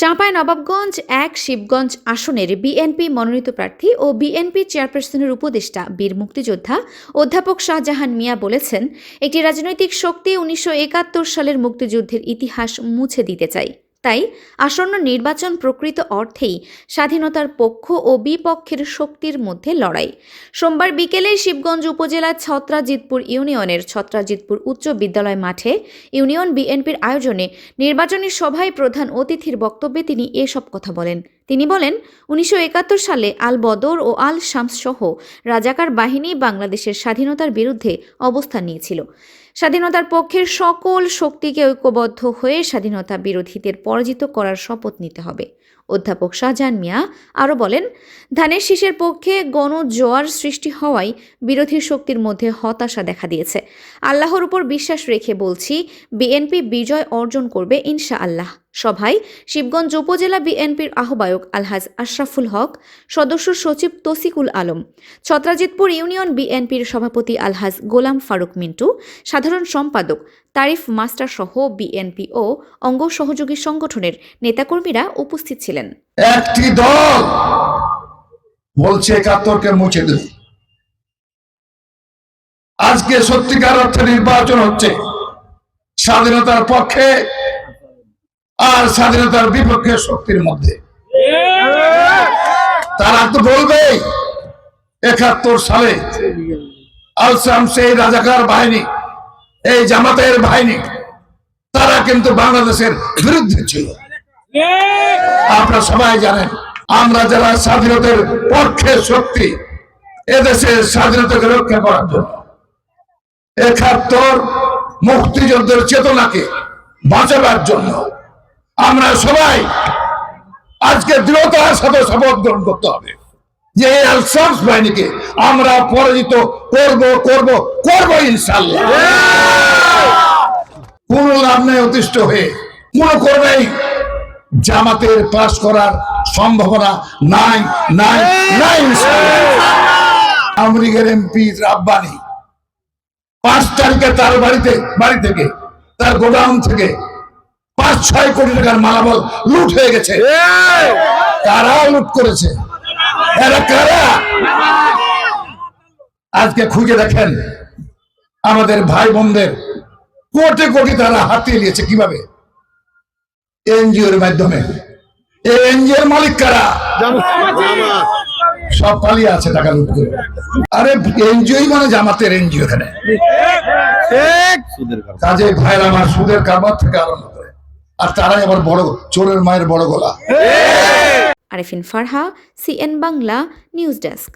চাঁপাই নবাবগঞ্জ এক শিবগঞ্জ আসনের বিএনপি মনোনীত প্রার্থী ও বিএনপি চেয়ারপারসনের উপদেষ্টা বীর মুক্তিযোদ্ধা অধ্যাপক শাহজাহান মিয়া বলেছেন, একটি রাজনৈতিক শক্তি উনিশশো একাত্তর সালের মুক্তিযুদ্ধের ইতিহাস মুছে দিতে চাই। তাই আসন্ন নির্বাচন প্রকৃত অর্থেই স্বাধীনতার পক্ষ ও বিপক্ষের শক্তির মধ্যে লড়াই। সোমবার বিকেলে শিবগঞ্জ উপজেলার ছত্রাজিতপুর ইউনিয়নের ছত্রাজিতপুর উচ্চ বিদ্যালয় মাঠে ইউনিয়ন বিএনপির আয়োজনে নির্বাচনী সভায় প্রধান অতিথির বক্তব্যে তিনি এসব কথা বলেন। তিনি বলেন, উনিশশো একাত্তর সালে আল বদর ও আল শামস সহ রাজাকার বাহিনী বাংলাদেশের স্বাধীনতার বিরুদ্ধে অবস্থান নিয়েছিল। স্বাধীনতার পক্ষের সকল শক্তিকে ঐক্যবদ্ধ হয়ে স্বাধীনতা বিরোধীদের পরাজিত করার শপথ নিতে হবে। অধ্যাপক শাহজাহান মিয়া আরও বলেন, ধানের শীষের পক্ষে গণজোয়ার সৃষ্টি হওয়ায় বিরোধী শক্তির মধ্যে হতাশা দেখা দিয়েছে। আল্লাহর উপর বিশ্বাস রেখে বলছি, বিএনপি বিজয় অর্জন করবে ইনশা আল্লাহ সভায় শিবগঞ্জ উপজেলা বিএনপির আহ্বায়ক আলহাজ আশরাফুল হক, সদস্য সচিব তসিকুল আলম, ছত্রাজিতপুর ইউনিয়ন বিএনপির সভাপতি আলহাজ গোলাম ফারুক মিন্টু, সাধারণ সম্পাদক তারিফ মাস্টার সহ বিএনপি ও অঙ্গ সহযোগী সংগঠনের নেতাকর্মীরা উপস্থিত ছিলেন। একটি দল বলছে একাত্তরকে মুছে দেবে। আজকে সত্যিকার অর্থে নির্বাচন হচ্ছে। স্বাধীনতার পক্ষে আর স্বাধীনতার বিপক্ষে শক্তির মধ্যে। তারা তো বলবে একাত্তর সালে আলসাম সেই রাজাকার বাহিনী, এই জামাতের বাহিনী, তারা কিন্তু বাংলাদেশের বিরুদ্ধে ছিল। আপনারা সবাই জানেন আমরা যারা স্বাধীনতার পক্ষে শক্তি এদেশের স্বাধীনতাকে রক্ষা করার জন্য একাত্তর মুক্তিযুদ্ধের চেতনাকে বাঁচাবার জন্য আমরা সবাই আজকে দৃঢ়তার সাথে শপথ গ্রহণ করতে হবে যে এই আলসাস বাহিনীকে আমরা পরাজিত করব করব করব ইনশাল্লাহ কোন লাভ নেই অতিষ্ঠ হয়ে। কোন করবেই জামাতের পাশ করার সম্ভাবনা নাই নাই নাই আমেরিকার এমপি রাব্বানি পাঁচ তারিখে তার বাড়িতে বাড়ি থেকে তার গোডাউন থেকে পাঁচ ছয় কোটি টাকার মালামাল লুট হয়ে গেছে। কারা লুট করেছে? এরা কারা? আজকে খুঁজে দেখেন আমাদের ভাই বোনদের কোটি কোটি তারা হাতিয়ে নিয়েছে কীভাবে? এনজিওর মাধ্যমে। এই এনজিওর মালিক কারা? সব পালিয়ে আছে টাকা লুট করে। আরে এনজিওই মানে জামাতের এনজিও এখানে। কাজে ভাইরা আমার সুদের কারবার থেকে আরম্ভ করে। আর তারাই আবার বড় চোরের মায়ের বড় গলা। Arefin Farha CN Bangla news desk.